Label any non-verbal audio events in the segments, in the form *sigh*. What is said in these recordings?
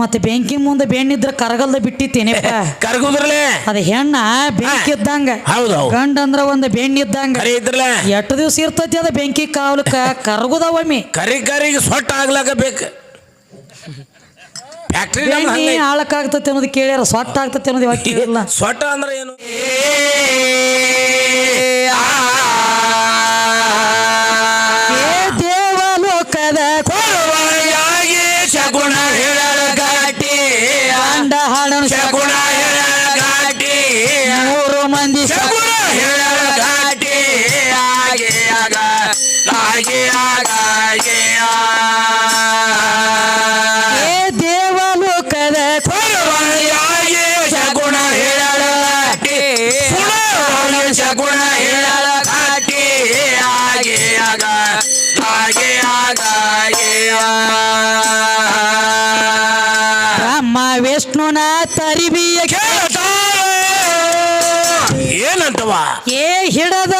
ಮತ್ತೆ ಬೆಂಕಿ ಮುಂದೆ ಬೆಣ್ಣಿದ್ರ ಕರಗಲ್ದ ಬಿಟ್ಟಿತ್ತೇನೆ. ಕರಗುದ್ರಲೆ ಅದ ಹೆಣ್ಣ ಬೆಂಕಿ ಇದ್ದಂಗ. ಗಂಡ ಅಂದ್ರ ಒಂದು ಬೆಣ್ಣಿ ಇದ್ದಂಗ. ಕರಿ ಇದ್ರಲ್ಲ? ಎಷ್ಟು ದಿವ್ಸ ಇರ್ತೈತಿ ಅದ ಬೆಂಕಿ ಕಾವಲಕ್ಕ? ಕರಗುದವಮ್ಮಿ ಕರಿ ಕರಿಗೆ ಸೊಟ್ಟ ಆಗ್ಲಾಕ ಬೇಕು. ಫ್ಯಾಕ್ಟ್ರಿ ಅನ್ನೋದು ಕೇಳ್ಯಾರ ಸೊಟ್ಟ ಆಗ್ತತಿ ಅನ್ನೋದು *laughs* ಸೊಟ್ಟ ಅಂದ್ರೆ ಏನು? ಏನಂತವ ಏ ಹಿಡದ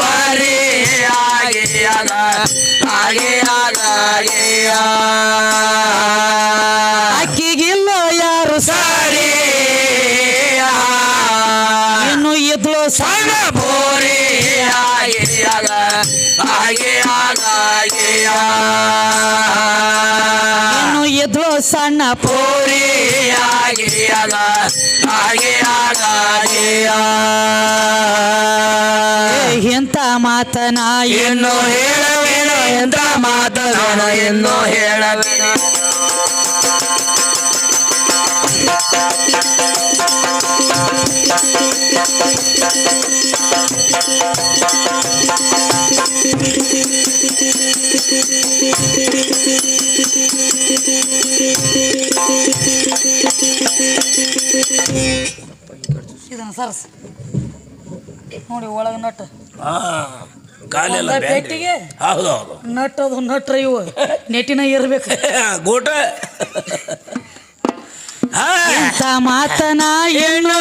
ಬಾರಿ. ಅಕ್ಕಿಗಿಲ್ಲ ಯಾರು ಸಾರಿ. ಇನ್ನು ಸಣ್ಣ ಬೋರಿ ಆಗಿ ಅಲ್ಲ ಆಗಿ ಇನ್ನು ಸಣ್ಣ ಪೋರಿ ಆಗ ಹಾಗೆ ಆಗ ಹಾಗೆ ಆ. ಏ ಇಂಥ ಮಾತನ ಇನ್ನು ಹೇಳವೇನು ಎಂತ ಮಾತನಾಡ ಇನ್ನು ಹೇಳವೇನು ಇದನ್ನ ಸರ್ಸ್. ನೋಡಿ ಒಳಗ ನಟ್. ಕಾಲೆಲ್ಲ ಪೆಟ್ಟಿಗೆ? ಹೌದು ಹೌದು. ನಟ್ ಅದು ನಟ್ರ ಇವು. ನೆಟ್ಟಿನ ಇರ್ಬೇಕು *laughs* ಗೂಟ. ಇಂಥ ಮಾತನ ಹೆಣ್ಣು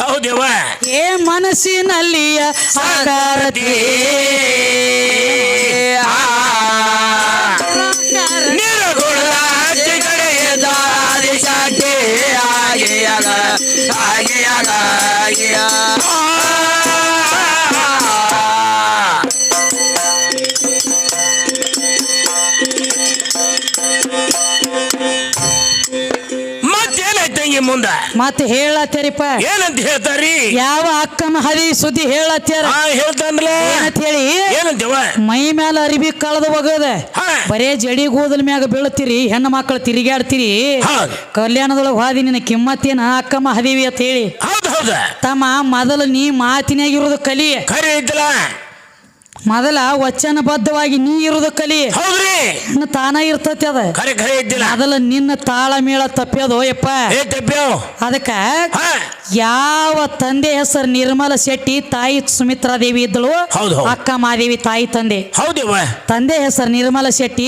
ಹೌದವ ಏ ಮನಸ್ಸಿನಲ್ಲಿಯ ಆಕಾರತಿ ನೀರುಗುಳ್ಳ ಹಾಗೆ ಆಗ ಹಾಗೆ ಮುಂದ. ಮತ್ತೆ ಹೇಳತ್ತೇರಿಪ್ಪ. ಏನಂತ ಹೇಳ್ತಾರಿ? ಯಾವ ಅಕ್ಕನ ಹರಿ ಸುದ್ದಿ ಹೇಳತ್ತೀರ? ಹಾ ಹೇಳ್ತಾನ್ಲೆ ಏನಂತ ಹೇಳಿ? ಏನಂತೇವ? ಮೈ ಮೇಲೆ ಅರಿಬಿ ಕಳೆದು ಹೋಗದೆ ಬರೇ ಜಡಿ ಗೋದಲ್ ಮ್ಯಾಗ ಬೀಳತ್ತೀರಿ ಹೆಣ್ಣು ಮಕ್ಕಳು ತಿರುಗಾಡ್ತೀರಿ ಕಲ್ಯಾಣದೊಳಗ ಹಾದಿ ನಿನ್ನ ಕಿಮ್ಮತ್ತೇನ ಅಕ್ಕಮ್ಮ ಹದಿವಿ ಅಂತ ಹೇಳಿ. ತಮ್ಮ ಮೊದಲು ನೀ ಮಾತಿನಾಗಿರೋದು ಕಲಿ. ಕರೆ ಮೊದಲ ವಚನಬದ್ಧವಾಗಿ ನೀ ಇರೋದು ಕಲಿ. ಹೌದ್ರಿ. ಇನ್ನು ತಾನ ಇರ್ತತಿ ಅದ. ಖರೆ ಖರೆ ಇದ್ದಿಲ್ಲ. ಮೊದಲ ನಿನ್ನ ತಾಳಮೇಳ ತಪ್ಪ್ಯದೋ ಯಪ್ಪ. ಏ ತಪ್ಪ್ಯಾವ್ ಅದಕ್ಕ ಹಾ. ಯಾವ ತಂದೆ ಹೆಸರು ನಿರ್ಮಲ ಶೆಟ್ಟಿ ತಾಯಿ ಸುಮಿತ್ರಾದೇವಿ ಇದ್ದಳು? ಹೌದು, ಹೌದು. ಅಕ್ಕ ಮಾದೇವಿ ತಾಯಿ ತಂದೆ. ಹೌದೇವ ತಂದೆ ಹೆಸರು ನಿರ್ಮಲ ಶೆಟ್ಟಿ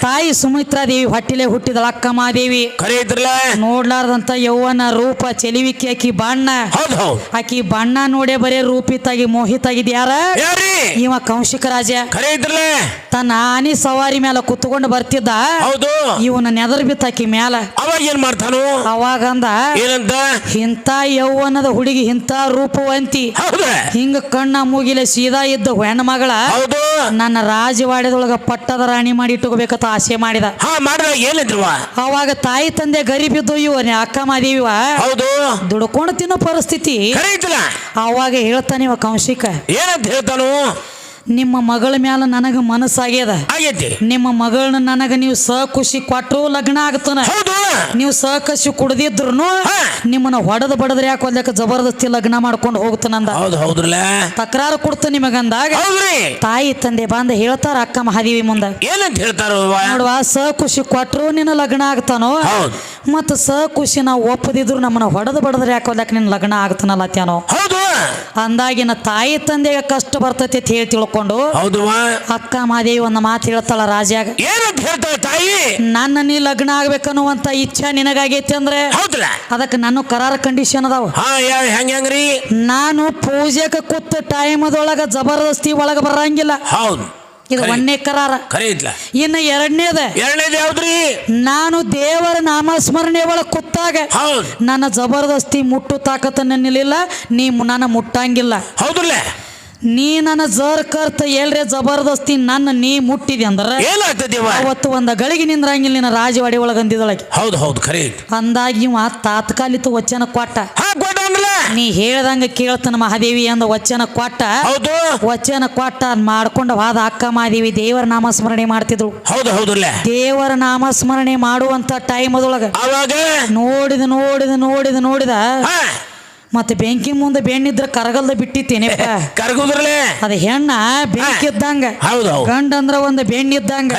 ತಾಯಿ ಸುಮಿತ್ರಾ ದೇವಿ ಹೊಟ್ಟಿಲೆ ಹುಟ್ಟಿದಳು ಅಕ್ಕ ಮಾದೇವಿ. ಖರೆ ನೋಡ್ಲಾರ್ದಂತ ಯೌವನ ರೂಪ ಚೆಲಿವಿಕೆ ಆಕಿ ಬಣ್ಣ. ಹೌದು ಹೌದು. ಆಕಿ ಬಣ್ಣ ನೋಡೇ ಬರೇ ರೂಪಿತಾಗಿ ಮೋಹಿತಾಗಿದ್ಯಾರ? ಯಾರಿ ಇವ ಕೌಶಿಕ ರಾಜ ಖರೆ ತನ್ನ ಆನಿ ಸವಾರಿ ಮೇಲೆ ಕುತ್ಕೊಂಡು ಬರ್ತಿದ್ದ. ಹೌದು. ಇವನ ನೆದರ್ ಬಿತ್ತಾಕಿ ಮ್ಯಾಲ. ಅವಾಗ ಏನ್ ಮಾಡ್ತಾನು? ಅವಾಗಂದ ಏನಂತ? ಇಂತ ಯೌವನದ ಹುಡುಗಿ ಇಂಥ ರೂಪವಂತಿ. ಹಿಂಗ ಕಣ್ಣ ಮೂಗಿಲೆ ಸೀದಾ ಇದ್ದ ಹೆಣ್ಣು ಮಗಳ ಹೌದು. ನನ್ನ ರಾಜವಾಡ್ಯದೊಳಗ ಪಟ್ಟದ ರಾಣಿ ಮಾಡಿ ಇಟ್ಟುಕೋಬೇಕಂತ ಆಸೆ ಮಾಡಿದ. ಹಾ ಏನಿದ್ರವ? ಅವಾಗ ತಾಯಿ ತಂದೆ ಗರಿಬಿದ್ದು ಇವ ಅಕ್ಕ ಮಾದೇವಿವ. ಹೌದು. ದುಡ್ಕೊಂಡು ತಿನ್ನೋ ಪರಿಸ್ಥಿತಿ. ಖರೆ ಐತಲ್ಲ ಅವಾಗ ಹೇಳ್ತಾನೆ ಇವ ಕೌಶಿಕ. ಏನಂತ ಹೇಳ್ತಾನು? ನಿಮ್ಮ ಮಗಳ ಮ್ಯಾಲ ನನಗ ಮನಸ್ಸಾಗ್ಯದ? ಆಗೈತಿ ನಿಮ್ಮ ಮಗಳನ್ನ ನನಗ ನೀವು ಸ ಖುಷಿ ಕೊಟ್ಟರು ಲಗ್ನ ಆಗ್ತಾನ? ಹೌದು. ನೀವು ಸಹಕಸಿ ಕುಡ್ದಿದ್ರು ಹಾ. ನಿಮ್ಮನ್ನ ಹೊಡೆದ ಬಡದ್ರೆ ಯಾಕೆ ಒಂದಕ್ಕೆ ಜಬರ್ದಸ್ತಿ ಲಗ್ನ ಮಾಡ್ಕೊಂಡು ಹೋಗ್ತಾನಂದ? ಹೌದು ಹೌದ್ರಲ್ಲ. ತಕರಾರು ಕೊಡ್ತ ನಿಮಗಂದಾಗ? ತಾಯಿ ತಂದೆ ಬಂದ ಹೇಳ್ತಾರ ಅಕ್ಕ ಮಹಾದೇವಿ ಮುಂದ. ಏನಂತ ಹೇಳ್ತಾರ ನೋಡುವ ಸ ಖುಷಿ ಕೊಟ್ಟರು ನಿನ್ನ ಲಗ್ನ ಆಗ್ತಾನೋ? ಮತ್ತ ಸ ಖುಷಿ ನಾವು ಒಪ್ಪದಿದ್ರು ನಮ್ಮನ್ನ ಹೊಡೆದು ಬಡದ್ರೆ ಯಾಕೆ ಒಂದಕ್ಕೆ ನಿನ್ನ ಲಗ್ನ ಆಗ್ತಾನಲ್ಲ ತ್ಯಾನೋ ಹೌದು. ಅಂದಾಗಿನ ತಾಯಿ ತಂದೆಗೆ ಕಷ್ಟ ಬರ್ತೈತಿ ಅಂತ ಹೇಳಿ ತಿಳ್ಕೊಂಡು ಅಕ್ಕ ಮಾದೇವಿ ಒಂದು ಮಾತು ಹೇಳ್ತಾಳ ರಾಜ್ಯಾಗ. ಏನಂತ ಹೇಳ್ತಾಳ ತಾಯಿ? ನನ್ನ ನೀ ಲಗ್ನ ಆಗ್ಬೇಕನ್ನುವಂತ ಇಚ್ಛಾ ನಿನಗಾಗೈತಿ ಅಂದ್ರೆ? ಅದಕ್ಕೆ ನಾನು ಕರಾರ ಕಂಡೀಷನ್ ಅದಾವ. ನಾನು ಪೂಜೆಗೆ ಕೂತ ಟೈಮದೊಳಗ ಜಬರ್ದಸ್ತಿ ಒಳಗ ಬರಂಗಿಲ್ಲ. ಹೌದು. ಇದು. ಒಂದನೇ ಕರಾರ. ಖರೆ ಐತ್ಲ ಇನ್ನು ಎರಡನೇದ. ಎರಡನೇದು ಯಾವ್ದ್ರಿ? ನಾನು ದೇವರ ನಾಮಸ್ಮರಣೆ ಒಳಗೆ ಕುತ್ತಾಗ ಹೌದು. ನನ್ನ ಜಬರ್ದಸ್ತಿ ಮುಟ್ಟು ತಾಕತ್ತ ನನ್ನಿಲ್ಲ ನೀ ನಾನು ನನ್ನ ಮುಟ್ಟಂಗಿಲ್ಲ. ಹೌದ್ರಲ್ಲ? ನೀ ನನ್ನ ಜರ್ ಕರ್ತ ಎಲ್ರೆ ಜಬರ್ದಸ್ತಿ ನನ್ನ ನೀ ಮುಟ್ಟಿದೆ ಅಂದ್ರೆ ಅವತ್ತು ಒಂದ ಗಳಿಗೆ ನಿಂದ್ರಂಗಿಲ್ಲ ನಿನ್ನ ರಾಜವಾಡಿ ಒಳಗೆ ಅಂದಿದೊಳಗೆ ಹೌದು ಹೌದು ಖರೆ. ಅಂದಾಗಿ ಇವ ತಾತ್ಕಾಲಿಕ ವಚನ ಕೊಟ್ಟ. ನೀ ಹೇಳ್ದಂಗ ಕೇಳ್ತಾನ ಮಹಾದೇವಿ ಅಂದ ವಚನ ಕೊಟ್ಟ. ಹೌದು. ವಚನ ಕೊಟ್ಟ ಮಾಡ್ಕೊಂಡ ವಾದ ಅಕ್ಕ ಮಹಾದೇವಿ ದೇವರ ನಾಮಸ್ಮರಣೆ ಮಾಡ್ತಿದ್ರು. ಹೌದು ಹೌದು ದೇವರ ನಾಮಸ್ಮರಣೆ ಮಾಡುವಂತ ಟೈಮ್ ಅದೊಳಗ ಅವಾಗ ನೋಡಿದ ನೋಡಿದ ನೋಡಿದ ನೋಡಿದ ಮತ್ತೆ ಬೆಂಕಿ ಮುಂದೆ ಬೆಣ್ಣಿದ್ರ ಕರಗಲ್ದ ಬಿಟ್ಟಿತ್ತೇನೆ ಕರಗುದ್ರಲೆ? ಅದ ಹೆಣ್ಣ ಬೆಂಕಿ ಇದ್ದಂಗ. ಹೌದು ಗಂಡ ಅಂದ್ರ ಒಂದ್ ಬೆಣ್ಣಿ ಇದ್ದಂಗ.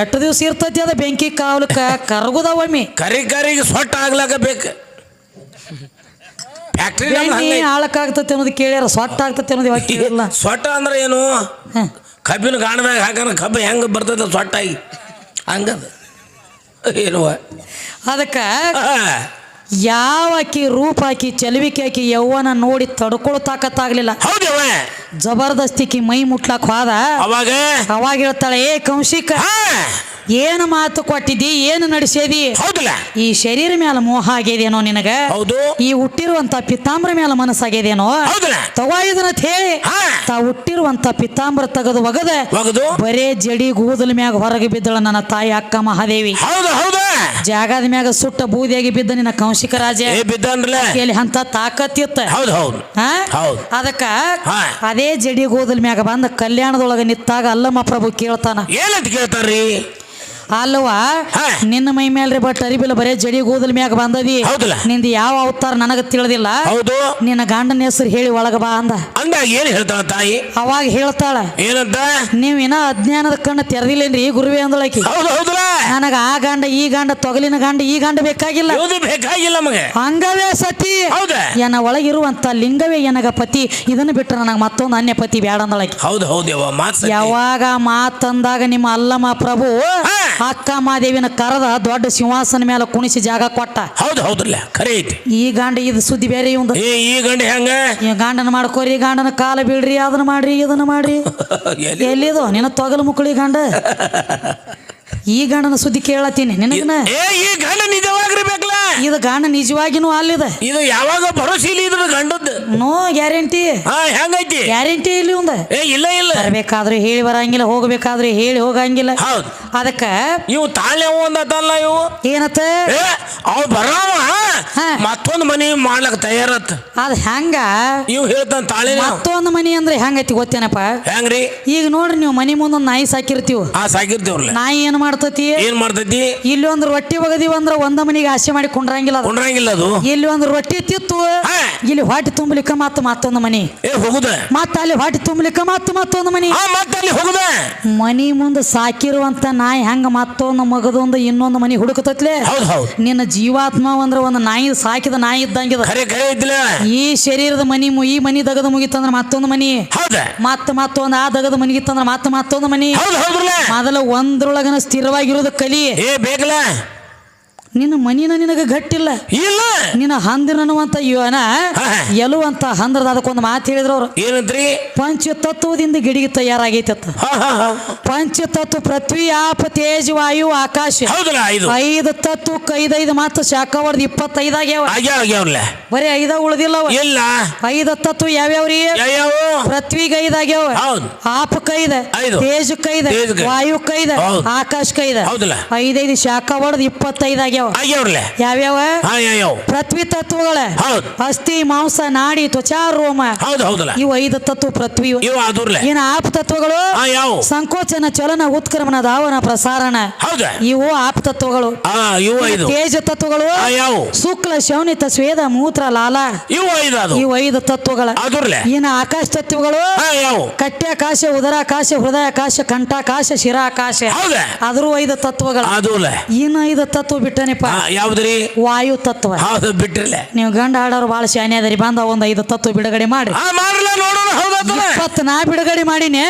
ಎಷ್ಟು ದಿವ್ಸ ಇರ್ತತಿ ಅದ ಬೆಂಕಿ ಕಾವಲಕ್ಕ? ಕರಗುದವಮ್ಮಿ ಕರಿ ಕರಿಗೆ ಸೊಟ್ಟ ಆಗ್ಲಾಕ ಬೇಕು. ಬೆಣ್ಣಿ ಆಳಕ್ಕಾಗ್ತತಿ ಅನ್ನೋದು ಕೇಳ್ಯಾರ ಸೊಟ್ಟ ಆಗ್ತತಿ ಅನ್ನೋದು ಇವಾಗ ಕೇಳಿಲ್ಲ ಸೊಟ್ಟ ಅಂದ್ರೆ ಏನು. ಕಬ್ಬಿನ ಗಾಣದಾಗ ಹಾಕನ ಕಬ್ಬು ಹೆಂಗೆ ಬರ್ತೈತೆ ಸೊಟ್ಟಾಗಿ? ಹಂಗದ. ಏನುವ? ಅದಕ್ಕ ಹಾ. ಯಾವ ಆಕಿ ರೂಪ ಹಾಕಿ ಚಲವಿಕೆ ಆಕಿ ಯವ್ವನ ನೋಡಿ ತಡ್ಕೊಳ್ತಾಕತ್ತಾಗ್ಲಿಲ್ಲ. ಜಬರ್ದಸ್ತಿಕಿ ಮೈ ಮುಟ್ಲಾಕ್ ಹೋದ. ಅವಾಗ? ಅವಾಗ ಹೇಳ್ತಾಳೆ ಏ ಕೌಶಿಕ ಏನು ಮಾತು ಕೊಟ್ಟಿದ್ದಿ ಏನು ನಡೆಸಿದಿ ಹೌದಲ್ಲ. ಈ ಶರೀರ ಮ್ಯಾಲ ಮೋಹ ಆಗ್ಯದೇನೋ ನಿನಗ? ಹೌದು. ಈ ಹುಟ್ಟಿರುವಂತ ಪಿತಾಂಬ್ರ ಮ್ಯಾಲ ಮನಸ್ಸಾಗ್ಯದೇನೋ ಹೌದಲ್ಲ. ತಗೋ ಇದನ್ನ ಹೇಳಿ ತಾ ಹುಟ್ಟಿರುವಂತ ಪಿತಾಂಬ್ರ ತೆಗೆದು ಒಗದ. ಬರೇ ಜಡಿ ಗೂದಲ್ ಮ್ಯಾಗ ಹೊರಗೆ ಬಿದ್ದಳ ನನ್ನ ತಾಯಿ ಅಕ್ಕ ಮಹಾದೇವಿ. ಹೌದು ಹೌದು. ಜಾಗದ ಮ್ಯಾಗ ಸುಟ್ಟ ಬೂದಿಯಾಗಿ ಬಿದ್ದ ನಿನ್ನ ಕೌಶಿಕ ರಾಜ. ಏ ಬಿದ್ದನ್ರಲ್ಲ? ಎಲ್ಲಿ ಅಂತ ತಾಕತ್ತಿತ್ತ. ಹೌದು ಹೌದು. ಹೌದು. ಅದಕ್ಕ ಅದೇ ಜಡಿ ಗೋದಲ್ ಮ್ಯಾಗ ಬಂದ ಕಲ್ಯಾಣದೊಳಗ ನಿತ್ತಾಗ ಅಲ್ಲಮ್ಮ ಪ್ರಭು ಕೇಳ್ತಾನ. ಏನಂತ ಕೇಳ್ತಾರ್ರಿ? ಅಲ್ವಾ? ನಿನ್ನ ಮೈ ಮೇಲ್ರಿ ಬಟ್ ಅರಿಬಿಲ್ಲ ಬರೇ ಜಡಿ ಗೋದಲ್ ಮ್ಯಾಗ ಬಂದದಿ. ಹೌದಲ್ಲ? ನಿಂದ ಯಾವ ಅವತಾರ ನನಗ ತಿಳಿದಿಲ್ಲ. ಹೌದು. ನಿನ್ನ ಗಂಡನ ಹೆಸರು ಹೇಳಿ ಒಳಗ ಬಾ ಅಂದ. ಅಂದಾಗ ಏನ್ ಹೇಳ್ತಾಳ ತಾಯಿ? ಅವಾಗ ಹೇಳ್ತಾಳ ಏನಂತ? ನೀವ್ ಏನ ಅಜ್ಞಾನದ ಕಣ್ಣು ತೆರೆದಿಲ್ಲೇನ್ರಿ ಗುರುವೆ ಅಂದಳಕಿ ಹೌದು ಹೌದಲ್ಲ? ನನಗ ಆ ಗಂಡ ಈ ಗಂಡ ತೊಗಲಿನ ಗಂಡ ಈ ಗಂಡ ಬೇಕಾಗಿಲ್ಲ. ಯಾವುದು ಬೇಕಾಗಿಲ್ಲ ನಮಗೆ ಹಂಗವೇ ಸತಿ. ಹೌದ? ಏನ ಒಳಗಿರುವಂತ ಲಿಂಗವೇ ಏನಾಗ ಪತಿ. ಇದನ್ನ ಬಿಟ್ರೆ ನನಗೆ ಮತ್ತೊಂದು ಅನ್ಯ ಪತಿ ಬೇಡ ಅಂದಳಕಿ ಹೌದು ಹೌದು. ಯಾವಾಗ ಮಾತಂದಾಗ ನಿಮ್ಮ ಅಲ್ಲಮ್ಮ ಪ್ರಭು. ಅಕ್ಕ ಮಾದೇವಿನ ಕರದ ದೊಡ್ಡ ಸಿಂಹಾಸನ ಮೇಲೆ ಕುಣಿಸಿ ಜಾಗ ಕೊಟ್ಟ. ಹೌದು ಹೌದ್ರಲ್ಲ ಖರೆ ಐತಿ. ಈ ಗಂಡ ಇದು ಸುದ್ದಿ ಬೇರೆ ಇವಂದು. ಏ ಈ ಗಂಡ ಹೆಂಗ? ಈ ಗಂಡನ ಮಾಡ್ಕೋರಿ ಗಂಡನ ಕಾಲ ಬೀಳ್ರಿ ಅದನ್ನ ಮಾಡ್ರಿ ಇದನ್ನ ಮಾಡ್ರಿ. ಎಲ್ಲಿದೋ? ಎಲ್ಲಿದು? ನಿನ್ನ ತೊಗಲು ಮುಕ್ಕಳಿ ಗಂಡ. *laughs* ಈ ಗಂಡನ ಸುದ್ದಿ ಕೇಳತ್ತೀನಿ. ನಿನಗನ? ಏ ಈ ಗಂಡ ನಿಜವಾಗಿರ್ಬೇಕಲ್ಲ? ಇದು ಗಂಡ ನಿಜವಾಗಿನೂ ಅಲ್ಲಿದ. ಇದು ಯಾವಾಗ ಭರೋಸೆ ಇಲ್ಲ ಇದ್ರ ಗಂಡದ್ದು. No guarantee. ಹಾ ಹೆಂಗೈತಿ? ಗ್ಯಾರಂಟಿ ಇಲ್ಲಿ ಒಂದ ಏ ಇಲ್ಲ ಇಲ್ಲ. ಬರ್ಬೇಕಾದ್ರೆ ಹೇಳಿ ಬರಂಗಿಲ್ಲ ಹೋಗ್ಬೇಕಾದ್ರೆ ಹೇಳಿ ಹೋಗಂಗಿಲ್ಲ. ಹೌದು. ಅದಕ್ಕ ಇವು ತಾಳೆ ಒಂದಲ್ಲ ಇವು? ಏನತ್ತ? ಅವ್ ಬರಾವ. ಮತ್ತೊಂದು ಮನಿ ಮಾಡ್ಲಕ್ ತಯಾರತ್. ಅದ್ ಹೆಂಗ? ಇವ್ ಹೇಳ್ತಾನ ತಾಳೆ ಮತ್ತೊಂದು ಮನಿ ಅಂದ್ರೆ ಹೆಂಗೈತಿ ಗೊತ್ತೇನಪ್ಪ? ಹೆಂಗ್ರಿ? ಈಗ ನೋಡ್ರಿ ನೀವು ಮನಿ ಮುಂದೊಂದು ನಾಯಿ ಸಾಕಿರ್ತೀವಿ. ಆ ಸಾಕಿರ್ತೇವ್ರಲ್ಲ. ನಾಯಿ ಏನ್ ಮಾಡ್ತತಿ? ಏನ್ ಮಾಡ್ತೈತಿ? ಇಲ್ಲಿ ಒಂದು ರೊಟ್ಟಿ ಒಗದಿವ ಅಂದ್ರ ಒಂದ ಮನಿಗೆ ಆಸೆ ಮಾಡಿ ಕುಂಡ್ರಂಗಿಲ್ಲ ಅದು. ಕೊಂಡ್ರಂಗಿಲ್ಲ ಅದು. ಇಲ್ಲಿ ಒಂದು ರೊಟ್ಟಿ ತಿತ್ತು ಹಾ. ಇಲ್ಲಿ ಹೊಟ್ಟೆ ತುಂಬಲಿಕ್ಕ ಮತ್ತ ಮತ್ತೊಂದು ಮನಿ. ಏ ಹೋಗುದ? ಮತ್ತ ಅಲ್ಲಿ ಹೊಟ್ಟೆ ತುಂಬಲಿಕ್ಕ ಮತ್ತ ಮತ್ತೊಂದು ಮನಿ. ಹಾ ಮತ್ತೆ ಅಲ್ಲಿ ಹೋಗುದ? ಮನಿ ಮುಂದೆ ಸಾಕಿರುವಂತ ನಾಯಿ ಹೆಂಗ ಮತ್ತೊಂದು ಮಗದೊಂದು ಇನ್ನೊಂದು ಮನಿ ಹುಡುಕತತ್ಲೆ? ಹೌದು ಹೌದು. ನಿನ್ನ ಜೀವಾತ್ಮ ಅಂದ್ರ ಒಂದ್ ನಾಯಿ ಸಾಕಿದ ನಾಯಿ ಇದ್ದಂಗಿದ ಖರೆ ಖರೆ ಐತಿಲ್ಲ ಈ ಶರೀರದ ಮನಿ ಮು- ಈ ಮನಿ ದಗದ ಮುಗಿತಂದ್ರ ಮತ್ತೊಂದು ಮನಿ. ಹೌದ? ಮತ್ತ ಮತ್ತೊಂದು ಆ ದಗದ ಮನಿಗಿತ್ತಂದ್ರ ಮತ್ತ ಮತ್ತೊಂದು ಮನಿ. ಹೌದು ಹೌದ್ರಲ್ಲ. ಮೊದಲ ಒಂದ್ರೊಳಗನ ಸ್ಥಿರವಾಗಿರೋದು ಕಲಿ. ಏ ಬೇಕಲ್ಲ ನಿನ್ನ ಮನಿನ ನಿನಗ ಗಟ್ಟಿಲ್ಲ. ಇಲ್ಲ. ನಿನ್ನ ಹಂದಿನನ್ನುವಂತ ಇವನ ಎಲ್ಲುವಂತ ಎಲುವಂತ ಹಂದ್ರದ ಅದಕ್ಕೊಂದು ಮಾತು ಹೇಳಿದ್ರು ಅವ್ರು. ಏನಂತ್ರಿ? ಪಂಚತತ್ವದಿಂದ ಗಿಡಿಗೆ ತಯಾರಾಗೈತೆ ಪಂಚ ತತ್ವ ಪಂಚತತ್ವ ಪೃಥ್ವಿ ಆಪ ತೇಜ್ ವಾಯು ಆಕಾಶ. ಐದು? ತತ್ವ ಐದೈದು ಮಾತು ಶಾಖ ಇಪ್ಪತ್ತೈದಾಗ್ಯಾವ ಬರೀ ಐದ ಉಳ್ದಿಲ್ಲ ಇಲ್ಲ. ಐದು ತತ್ವ ಯಾವ್ಯಾವ್ರಿ ಯಾವ ಪೃಥ್ವಿಗೆ ಐದಾಗ್ಯಾವ ಆಪ ಕೈದ. ತೇಜ್ ಕೈದ ವಾಯು ಕೈದ. ಆಕಾಶ ಕೈದ ಐದೈದು ಶಾಖ ಇಪ್ಪತ್ತೈದಾಗ್ಯಾವ ಇಪ್ಪತ್ತೈದು ಆಗ್ಯಾವ ಆಗ್ಯಾವ್ರಲ್ಲ? ಯಾವ್ಯಾವ? ಹಾ ಯಾವ ಪೃಥ್ವಿ ತತ್ವಗಳ. ಹೌದು. ಅಸ್ಥಿ ಮಾಂಸ ನಾಡಿ ತ್ವಚಾ ರೋಮ. ಹೌದು ಹೌದಲ್ಲ. ಇವು ಐದು ತತ್ವ ಪೃಥ್ವಿ. ಇವ ಅದೂರ್ಲೆ ಏನ ಆಪ್ ತತ್ವಗಳು ಹಾ ಯಾವ? ಸಂಕೋಚನ ಚಲನ ಉತ್ಕ್ರಮಣ ಧಾವನ ಪ್ರಸಾರಣ. ಹೌದು. ಇವು ಆಪ್ ತತ್ವಗಳು. ಹಾ ಇವು ಐದು. ತೇಜ ತತ್ವಗಳು. ಹಾ ಯಾವ? ಶುಕ್ಲ ಶೌನಿತ ಸ್ವೇದ ಮೂತ್ರ ಲಾಲ. ಇವು ಐದು ಅದು. ಇವು ಐದು ತತ್ವಗಳ. ಅದೂರ್ಲೆ ಇನ್ನು ಆಕಾಶ ತತ್ವಗಳು. ಹಾ ಯಾವ? ಕಟ್ಯಾಕಾಶ ಉದರಾಕಾಶ ಹೃದಯಾಕಾಶ ಕಂಠಾಕಾಶ ಶಿರಾಕಾಶ ಅದ್ರೂ ಅದ್ರ ಐದು ತತ್ವಗಳು. ಇನ್ನ ಇನ್ನು ಐದು ತತ್ವ ಬಿಟ್ಟನಿಪ್ಪ ಹಾ ಯಾವ್ದ್ರಿ? ವಾಯು ತತ್ವ. ಹೌದು ಬಿಟ್ರಿಲ್ಲ ನೀವು ಗಂಡ ಆಡೋರು ಭಾಳ ಶಾನೆ ಅದರಿ ಬಂದ ಒಂದ್ ಐದು ತತ್ವ ಬಿಡುಗಡೆ ಮಾಡಿ ಮಾಡ್ರಲ್ಲ ನೋಡೋಣ ಹೌದಲ್ಲ ಇಪ್ಪತ್ತು ನಾ ಬಿಡುಗಡೆ ಮಾಡಿನಿ.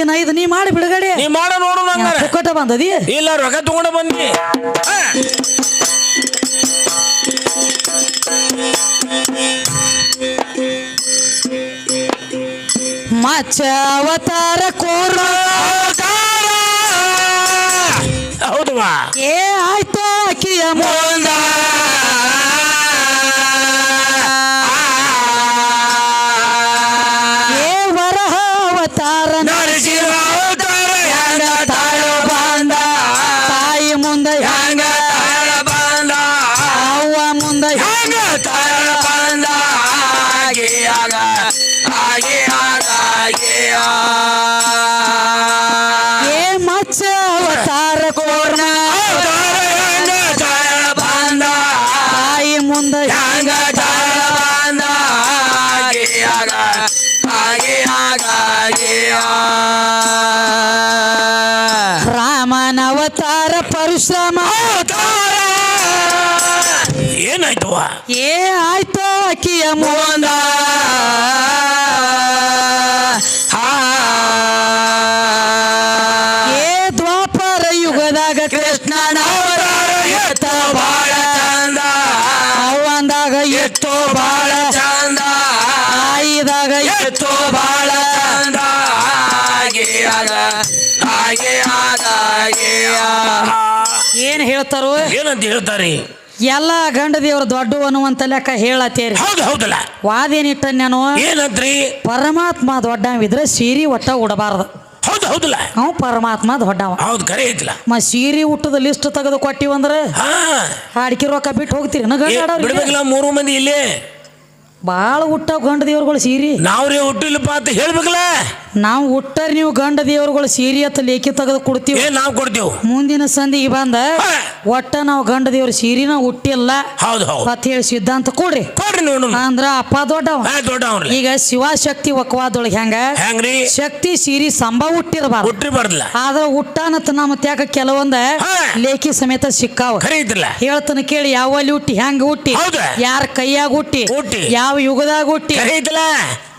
ಏನ್ ಐದು ನೀ ಮಾಡಿ ಬಿಡುಗಡೆ. ನೀ ಮಾಡ ನೋಡೋಣ ಪುಕ್ಕಟ ಬಂದದಿ? ಇಲ್ಲ ರೊಕ್ಕ ತಗೊಂಡು ಬಂದಿ. ಮಚ್ಚ ಅವತಾರ ಕೋರ್ ಹೌದು ಏ ಆಯ್ತು. ಅಕ್ಕಿಯ ಅವತಾರ ಏನಾಯ್ತು ಏ ಆಯ್ತು ಅಕ್ಕಿಯ ಆ ಏ ದ್ವಾಪರ ಯುಗದಾಗ ಕೃಷ್ಣನ ಬಾಳ ಚಂದ. ಅವಂದಾಗ ಎತ್ತೋ ಬಾಳ ಚಂದ. ಆಯಿದಾಗ ಎತ್ತೋ ಬಾಳ ಚಂದ. ಹಾಗೆ ಆಗ ಹಾಗೆ ಆಗ ಹಾಗೆ ಆ. ಏನ್ ಹೇಳ್ತಾರೋ? ಏನಂತ ಹೇಳ್ತಾರೆ? ಎಲ್ಲ ಗಂಡ ದೇವ್ರ ದೊಡ್ಡ ಅನ್ನುವಂತ ಲೆಕ್ಕ ಹೇಳತ್ತೇರಿ. ಹೌದು ಹೌದಲ್ಲ. ವಾದೇನಿಟ್ಟ ನಾನು ಏನಂತ್ರಿ? ಪರಮಾತ್ಮ ದೊಡ್ಡವಿದ್ರೆ ಸೀರಿ ಒಟ್ಟ ಉಡಬಾರ್ದು. ಹೌದು ಹೌದಲ್ಲ. ಅವ್ ಪರಮಾತ್ಮ ದೊಡ್ಡವ. ಹೌದು ಕರೆ ಐತಿಲ್ಲ. ಮ ಸೀರಿ ಹುಟ್ಟದ ಲಿಸ್ಟ್ ತೆಗೆದು ಕೊಟ್ಟಿವಂದ್ರೆ ಹಾ. ಅಡಿಕೆ ರೊಕ್ಕ ಬಿಟ್ಟು ಹೋಗ್ತೀರಿ. ಬಿಡ್ಬೇಕಲ್ಲ ಮೂರು ಮಂದಿ ಇಲ್ಲಿ? ಬಾಳ ಹುಟ್ಟ ಗಂಡ ದೇವ್ರುಗಳು ಸೀರಿ. ನಾವ್ರೇ ಹುಟ್ಟಿಲ್ಲಪ್ಪ ಅಂತ ಹೇಳ್ಬೇಕಲ್ಲ? ನಾವು ಹುಟ್ಟರ್ ನೀವು ಗಂಡ ದೇವ್ರುಗಳು ಸೀರಿ ಅಂತ ಲೇಖಿ ತೆಗೆದು ಕೊಡ್ತೀವಿ. ನಾವು ಕೊಡ್ತೀವಿ. ಮುಂದಿನ ಸಂದಿಗೆ ಬಂದ. ಒಟ್ಟ ನಾವು ಗಂಡ ದೇವ್ರ ನಾವು ಹುಟ್ಟಿಲ್ಲ. ಹೌದು ಹೇಳಿ ಸಿದ್ಧಾಂತ ಕೊಡ್ರಿ. ಕೊಡ್ರಿ ನೋಡು ಅಂದ್ರ ಅಪ್ಪ ದೊಡ್ಡವ. ಈಗ ಶಿವಶಕ್ತಿ ಒಕ್ಕವಾದೊಳಗೆ ಹೆಂಗ? ಹೆಂಗ್ರಿ? ಶಕ್ತಿ ಸೀರಿ ಸಂಭವ ಹುಟ್ಟಿರಬಾರ್ದು. ಹುಟ್ರಿ ಬರ್ದಲ್ಲ. ಆದ್ರ ಹುಟ್ಟಾನತ್ ನಮ್ಮ ತ್ಯಾಗ ಕೆಲವೊಂದ. ಲೇಖಿ ಸಮೇತ ಸಿಕ್ಕಾವ. ಹೇಳ್ತನ ಕೇಳಿ ಯಾವಲ್ಲಿ ಹುಟ್ಟಿ ಹೆಂಗ ಹುಟ್ಟಿ? ಯಾರ ಕೈಯಾಗ ಹುಟ್ಟಿ. ಯಾವ ಯುಗದಾಗ ಹುಟ್ಟಿ?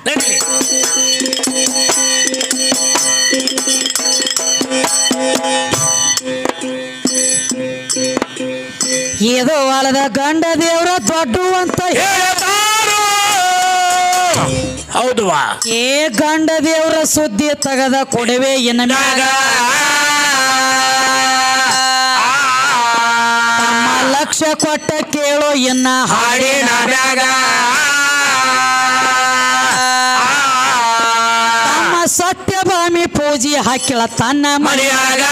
ನಡೀಲಿ ಏದೋ ಹೊಲದ ಗಂಡ ದೇವ್ರ ದೊಡ್ಡ ಅಂತ. ಹೌದು ಏ ಗಂಡ ದೇವ್ರ ಸುದ್ದಿ ತಗದ ಕೊಡವೆ ಎನ್ನ ಮ್ಯಾಗ? ಲಕ್ಷ ಕೊಟ್ಟ ಕೇಳೋ ಎನ್ನ ಹಾಡಿನ ಹಾಡಿನ ಸತ್ಯಭಾಮಿ ಪೂಜೆ ಹಾಕಿಲ್ಲ ತನ್ನ ಮನೆ. ಮನೆಯಾಗ.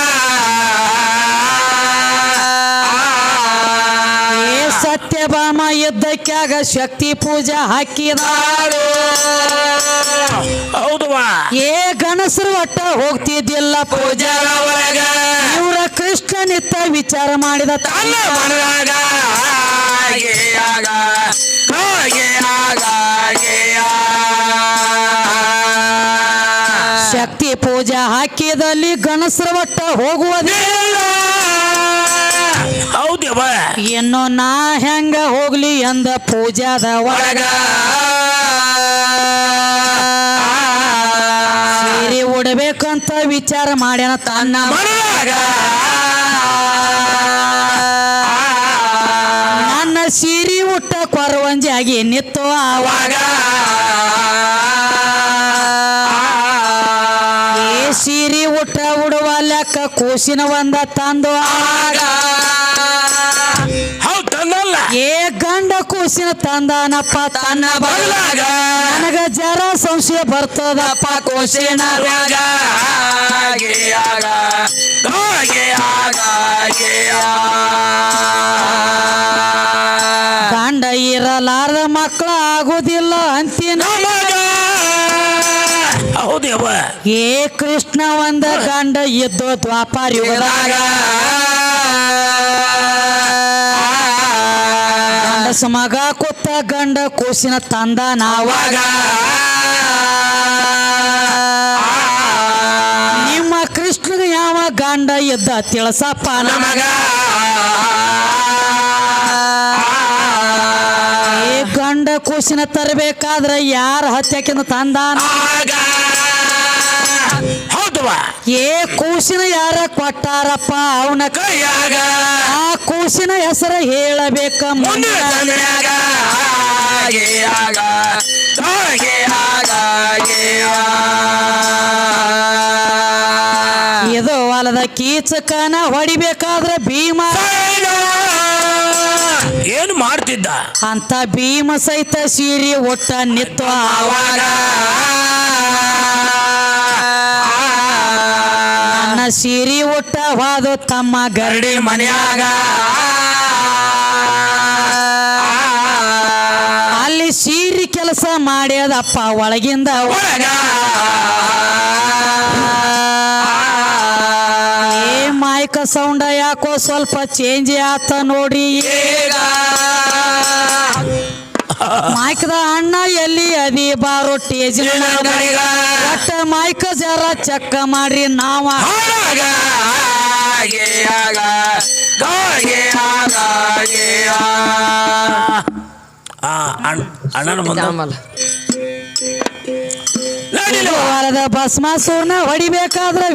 ಏ ಸತ್ಯಭಾಮ ಯುದ್ಧಕ್ಕಾಗ ಶಕ್ತಿ ಪೂಜೆ ಹಾಕಿದ. ಹೌದು ವಾ ಏ ಗಣಸರು ಒಟ್ಟ ಹೋಗ್ತಿದ್ದಿಲ್ಲ ಕೃಷ್ಣ ಇವ್ರ ಕೃಷ್ಣನಿತ್ತ ವಿಚಾರ ಮಾಡಿದ ತನ್ನ ಮನದಾಗ. ಹಾಗೆ ಆಗ ಹಾಗೆ ಆಗ ಹಾಗೆ ಶಕ್ತಿ ಪೂಜೆ ಹಾಕಿದಲ್ಲಿ ಗಣಸ್ರ ಒಟ್ಟ ಹೋಗುವುದಿಲ್ಲ ಹೌದವ ನಾ ಹೆಂಗ ಹೋಗ್ಲಿ ಎಂದ ಪೂಜಾದ ಒಳಗ. ಸೀರೆ ಉಡಬೇಕಂತ ವಿಚಾರ ಮಾಡ್ಯಾನ ತನ್ನ ನನ್ನ ಸೀರೆ ಉಟ್ಟ ಕೊರವಂಜಿ ಆಗಿ ನಿತ್ತು ಆವಾಗ. ಉಡುವ ಕೂಸಿನ ಒಂದ ತಂದು ಆಗ ಏ ಗಂಡ ಕೂಸಿನ ತಂದನಪ್ಪ ತನ್ನ ಬಗಲಾಗ ನನಗ ಜರ ಸಂಶಯ ಬರ್ತದಪ್ಪ. ಕೂಸಿನ ರೋಗ ಗಿಯಾ. ಗಂಡ ಇರಲಾರದ ಮಕ್ಕಳ ಆಗುದಿಲ್ಲ ಅಂತಿನ ಹೌದೇವ ಏ ಕೃಷ್ಣ ಒಂದ ಗಂಡ ಇದ್ದು ದ್ವಾಪಾರ ಯುಗದಾಗ. ಗಂಡಸ ಮಗ ಕೊತ್ತ ಗಂಡ ಕೂಸಿನ ತಂದ ನಾವಾಗ ನಿಮ್ಮ ಕೃಷ್ಣಗ ಯಾವ ಗಂಡ ಇದ್ದ ತಿಳಸಪ್ಪ ನಮಗ. ಗಂಡ ಕೂಸಿನ ತರಬೇಕಾದ್ರೆ ಯಾರ ಹತ್ಯಾಕಿಂದ ತಂದಾನ? ಹೌದವ ಏ ಕೂಸಿನ ಯಾರ ಕೊಟ್ಟಾರಪ್ಪ? ಅವನ ಕೈಯಾಗ. ಆ ಕೂಸಿನ ಹೆಸರ ಹೇಳಬೇಕ ಮುಂದೆ. ಇದು ಹೊಲದ ಕೀಚಕನ ಹೊಡಿಬೇಕಾದ್ರೆ ಭೀಮ. ಏನು ಮಾಡ್ತಿದ್ದ? ಅಂತ ಭೀಮ ಸಹಿತ ಸೀರಿ ಒಟ್ಟ ನಿತ್ತು ನನ್ನ ಸೀರಿ ಒಟ್ಟ ಹೋದು ತಮ್ಮ ಗರಡಿ ಮನ್ಯಾಗ. ಅಲ್ಲಿ ಸೀರಿ ಕೆಲಸ ಮಾಡ್ಯದಪ್ಪ ಒಳಗಿಂದ ಒಳಗ. ಏ ಮಾಯಕ ಸೌಂಡ ಯಾಕೋ ಸ್ವಲ್ಪ ಚೇಂಜ್ ಆತ ನೋಡಿ ಈಗ. ಮಾಯ್ಕದ ಅಣ್ಣ ಎಲ್ಲಿ ಅದಿ? ಬಾರೋ ಟೇಜ್ ಒಟ್ಟ ಮಾಯ್ಕ ಜರ ಚೆಕ್ ಮಾಡ್ರಿ. ನಾವ ಅಣ್ಣನ ಬಂದ ವಾರದ ಭಸ್ಮಾಸೂರ್ನ ಹೊಡಿಬೇಕಾದ್ರೆ